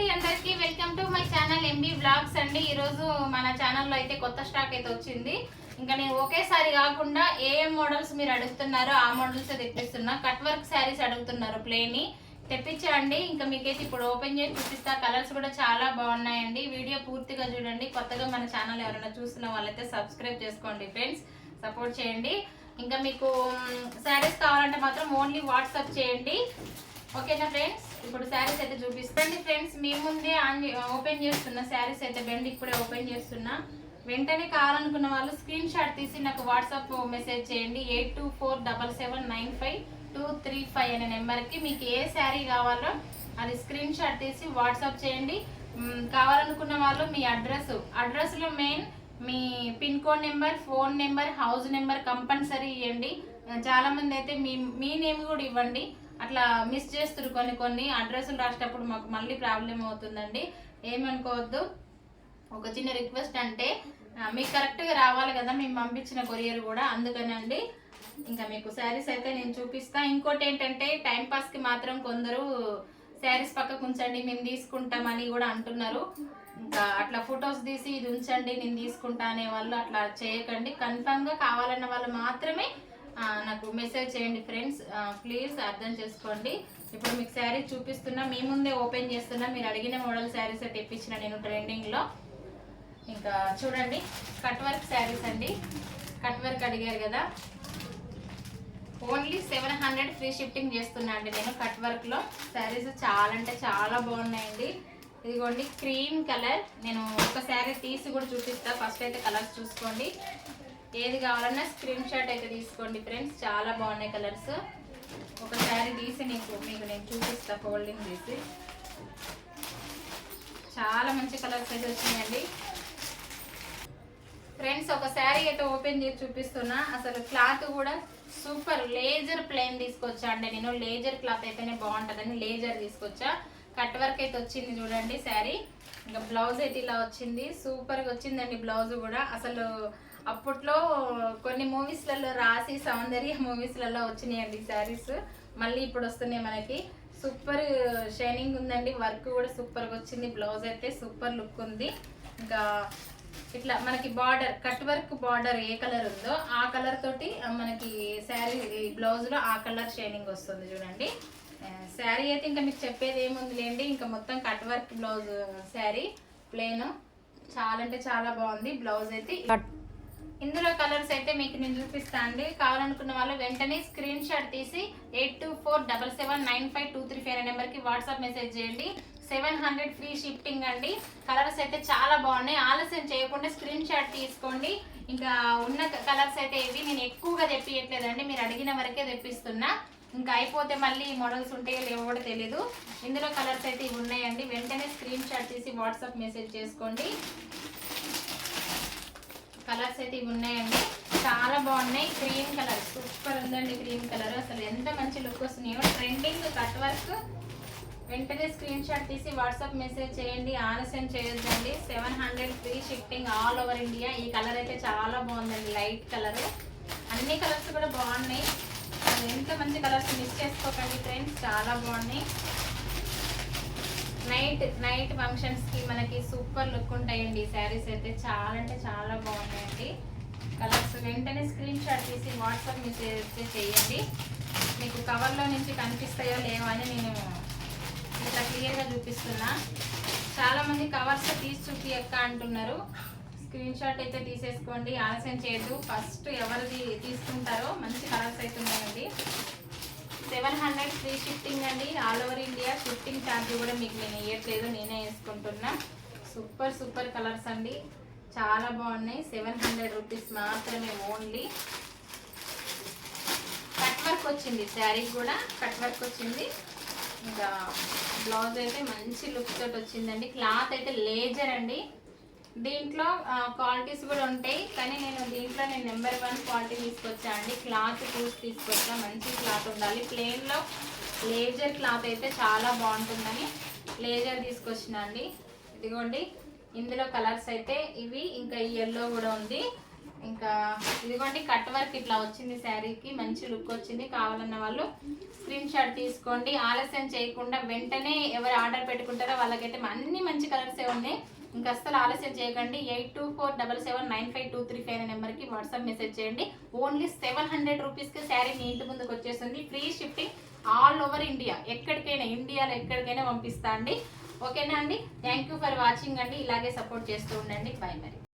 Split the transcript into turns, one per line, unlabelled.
అండి అందరికీ. Welcome to my channel MB blogs అండి. ఈరోజు మన ఛానల్లో అయితే కొత్త స్టాక్ అయితే వచ్చింది. ఇంకా నేను ఒకేసారి కాకుండా ఏ ఏ మోడల్స్ మీరు అడుగుతున్నారో ఆ మోడల్స్ తెప్పిస్తున్నా. కట్ వర్క్ శారీస్ అడుగుతున్నారు ప్లేని తెప్పించండి. ఇంకా మీకైతే ఇప్పుడు ఓపెన్ చేసి చూపిస్తా. కలర్స్ కూడా చాలా బాగున్నాయండి. వీడియో పూర్తిగా చూడండి. కొత్తగా మన ఛానల్ ఎవరైనా చూస్తున్న వాళ్ళైతే సబ్స్క్రైబ్ చేసుకోండి ఫ్రెండ్స్ సపోర్ట్ చేయండి. ఇంకా మీకు శారీస్ కావాలంటే మాత్రం ఓన్లీ వాట్సాప్ చేయండి. ఓకేనా ఫ్రెండ్స్? ఇప్పుడు శారీస్ అయితే చూపిస్తాండి ఫ్రెండ్స్. మీ ముందే ఆన్ ఓపెన్ చేస్తున్న శారీస్ అయితే బెండ్ ఇప్పుడే ఓపెన్ చేస్తున్నా. వెంటనే కావాలనుకున్న వాళ్ళు స్క్రీన్ షాట్ తీసి నాకు వాట్సాప్ మెసేజ్ చేయండి. Eight two four double seven nine five two three five అనే నెంబర్కి మీకు ఏ శారీ కావాలో అది స్క్రీన్ షాట్ తీసి వాట్సాప్ చేయండి. కావాలనుకున్న వాళ్ళు మీ అడ్రస్ అడ్రస్లో మెయిన్ మీ pin code number phone number house number compulsory ఇవ్వండి చాలామంది అయితే మీ మీ నేమ్ కూడా ఇవ్వండి. అట్లా మిస్ చేస్తారు కొన్ని కొన్ని. అడ్రస్లు రాసేటప్పుడు మాకు మళ్ళీ ప్రాబ్లం అవుతుందండి. ఏమనుకోవద్దు ఒక చిన్న రిక్వెస్ట్ అంటే మీకు కరెక్ట్గా రావాలి కదా మేము పంపించిన కొరియర్ కూడా. అందుకనండి ఇంకా మీకు శారీస్ అయితే నేను చూపిస్తా. ఇంకోటి ఏంటంటే టైం పాస్కి మాత్రం కొందరు శారీస్ పక్కకు ఉంచండి మేము తీసుకుంటామని కూడా అంటున్నారు. ఇంకా అట్లా ఫొటోస్ తీసి ఇది ఉంచండి నేను తీసుకుంటా అనే వాళ్ళు అట్లా చేయకండి. కన్ఫామ్గా కావాలన్న వాళ్ళు మాత్రమే నాకు మెసేజ్ చేయండి ఫ్రెండ్స్ ప్లీజ్ అర్థం చేసుకోండి. ఇప్పుడు మీకు శారీ చూపిస్తున్నా మీ ముందే ఓపెన్ చేస్తున్నా మీరు అడిగిన మోడల్ శారీస్ తెప్పించిన నేను ట్రెండింగ్లో ఇంకా చూడండి కట్ వర్క్ శారీస్ అండి. కట్ వర్క్ అడిగారు కదా. Only seven hundred free shifting చేస్తున్నా అండి నేను కట్ వర్క్లో శారీస్ చాలా అంటే చాలా బాగున్నాయండి. ఇదిగోండి క్రీమ్ కలర్ నేను ఒక శారీ తీసి కూడా చూపిస్తా. ఫస్ట్ అయితే కలర్స్ చూసుకోండి. ఏది కావాలన్నా స్క్రీన్ షాట్ అయితే తీసుకోండి ఫ్రెండ్స్ చాలా బాగున్నాయి కలర్స్ ఒక శారీ తీసి నీకు మీకు నేను చూపిస్తా ఫోల్డింగ్ తీసి. చాలా మంచి కలర్స్ అయితే వచ్చినాయండి. ఫ్రెండ్స్ ఒక శారీ అయితే ఓపెన్ చేసి చూపిస్తున్నా. అసలు క్లాత్ కూడా సూపర్ లేజర్ ప్లేన్ తీసుకొచ్చా అండి. నేను లేజర్ క్లాత్ అయితేనే బాగుంటుందని లేజర్ తీసుకొచ్చా. కట్ వర్క్ అయితే వచ్చింది చూడండి శారీ ఇంకా బ్లౌజ్ అయితే ఇలా వచ్చింది. సూపర్గా వచ్చిందండి బ్లౌజ్ కూడా. అసలు అప్పట్లో కొన్ని మూవీస్లలో రాసి సౌందర్య మూవీస్లలో వచ్చినాయండి శారీస్. మళ్ళీ ఇప్పుడు వస్తున్నాయి మనకి. సూపర్ షైనింగ్ ఉందండి వర్క్ కూడా సూపర్గా వచ్చింది బ్లౌజ్ అయితే సూపర్ లుక్ ఉంది. ఇంకా ఇట్లా మనకి బార్డర్ కట్ వర్క్ బార్డర్ ఏ కలర్ ఉందో ఆ కలర్ తోటి మనకి శారీ బ్లౌజ్లో ఆ కలర్ షైనింగ్ వస్తుంది చూడండి. శారీ అయితే ఇంకా మీకు చెప్పేది ఏముంది లేండి ఇంకా మొత్తం cut work blouse sari plain చాలా అంటే చాలా బాగుంది బ్లౌజ్ అయితే ఇందులో కలర్స్ అయితే మీకు నేను చూపిస్తా అండి. కావాలనుకున్న వాళ్ళు వెంటనే స్క్రీన్ షాట్ తీసి eight two four double seven nine five two three five నెంబర్కి వాట్సాప్ మెసేజ్ చేయండి. సెవెన్ హండ్రెడ్ ఫ్రీ షిఫ్టింగ్ అండి. కలర్స్ అయితే చాలా బాగున్నాయి. ఆలస్యం చేయకుండా స్క్రీన్ షాట్ తీసుకోండి. ఇంకా ఉన్న కలర్స్ అయితే ఇవి నేను ఎక్కువగా తెప్పియట్లేదండి. మీరు అడిగిన వరకే తెప్పిస్తున్నా. ఇంకా అయిపోతే మళ్ళీ మోడల్స్ ఉంటాయో లేవో కూడా తెలీదు. ఇందులో కలర్స్ అయితే ఇవి ఉన్నాయండి. వెంటనే స్క్రీన్ షాట్ తీసి వాట్సాప్ మెసేజ్ చేసుకోండి. కలర్స్ అయితే ఇవి ఉన్నాయండి. చాలా బాగున్నాయి. క్రీమ్ కలర్ సూపర్ ఉందండి క్రీమ్ కలర్ అసలు ఎంత మంచి లుక్ వస్తున్నాయో. ట్రెండింగ్ కట్ వర్క్ వెంటనే స్క్రీన్ షాట్ తీసి వాట్సాప్ మెసేజ్ చేయండి. ఆలస్యం చేయొద్దండి. Seven hundred free shifting all over India ఈ కలర్ అయితే చాలా బాగుందండి. లైట్ కలర్ అన్ని కలర్స్ కూడా బాగున్నాయి. ఎంత మంచి కలర్స్ మిస్ చేసుకోకండి ఫ్రెండ్స్ చాలా బాగున్నాయి. నైట్ నైట్ ఫంక్షన్స్కి మనకి సూపర్ లుక్ ఉంటాయండి. శారీస్ అయితే చాలా అంటే చాలా బాగున్నాయండి. కలర్స్ వెంటనే స్క్రీన్ షాట్ తీసి వాట్సాప్ మెసేజ్ చేయండి. మీకు కవర్లో నుంచి కనిపిస్తాయో లేవో అని నేను ఇట్లా క్లియర్గా చూపిస్తున్నా. చాలా మంది కవర్స్ తీసి చూపియక్క అంటున్నారు. స్క్రీన్ షాట్ అయితే తీసేసుకోండి. ఆలస్యం చేయొద్దు. ఫస్ట్ ఎవరిది తీసుకుంటారో మంచి కలర్స్ అయితే ఫ్రీ షిఫ్టింగ్ అండి. All over India shifting charge కూడా మీకు నేను ఇవ్వట్లేదు నేనే వేసుకుంటున్నా. సూపర్ సూపర్ కలర్స్ అండి. చాలా బాగున్నాయి. సెవెన్ హండ్రెడ్ రూపీస్ మాత్రమే ఓన్లీ కట్ వర్క్ వచ్చింది శారీ కూడా కట్ వర్క్ వచ్చింది. ఇంకా బ్లౌజ్ అయితే మంచి లుక్ తోటి వచ్చిందండి. క్లాత్ అయితే లేజర్ అండి. దీంట్లో క్వాలిటీస్ కూడా ఉంటాయి. కానీ నేను దీంట్లో నేను నెంబర్ వన్ క్వాలిటీ తీసుకొచ్చా అండి. క్లాత్ చూసి తీసుకొచ్చా. మంచి క్లాత్ ఉండాలి. ప్లెయిన్లో లేజర్ క్లాత్ అయితే చాలా బాగుంటుందని లేజర్ తీసుకొచ్చిన అండి. ఇదిగోండి. ఇందులో కలర్స్ అయితే ఇవి ఇంకా ఈ ఎల్లో కూడా ఉంది. ఇంకా ఇదిగోండి కట్ వర్క్ ఇట్లా వచ్చింది శారీకి మంచి లుక్ వచ్చింది. కావాలన్న వాళ్ళు స్క్రీన్ షాట్ తీసుకోండి. ఆలస్యం చేయకుండా వెంటనే ఎవరు ఆర్డర్ పెట్టుకుంటారో వాళ్ళకైతే అన్ని మంచి కలర్సే ఉన్నాయి. ఇంకా అస్సలు ఆలస్యం చేయకండి. Eight two four double seven nine five two three five అనే నెంబర్కి వాట్సాప్ మెసేజ్ చేయండి. ఓన్లీ సెవెన్ హండ్రెడ్ రూపీస్కి శారీ మీ ఇంటి ముందుకు వచ్చేస్తుంది. Free shifting all over India. ఎక్కడికైనా ఇండియాలో ఎక్కడికైనా పంపిస్తా అండి. ఓకేనా అండి? థ్యాంక్ యూ ఫర్ వాచింగ్ అండి. ఇలాగే సపోర్ట్ చేస్తూ ఉండండి. బై మరి.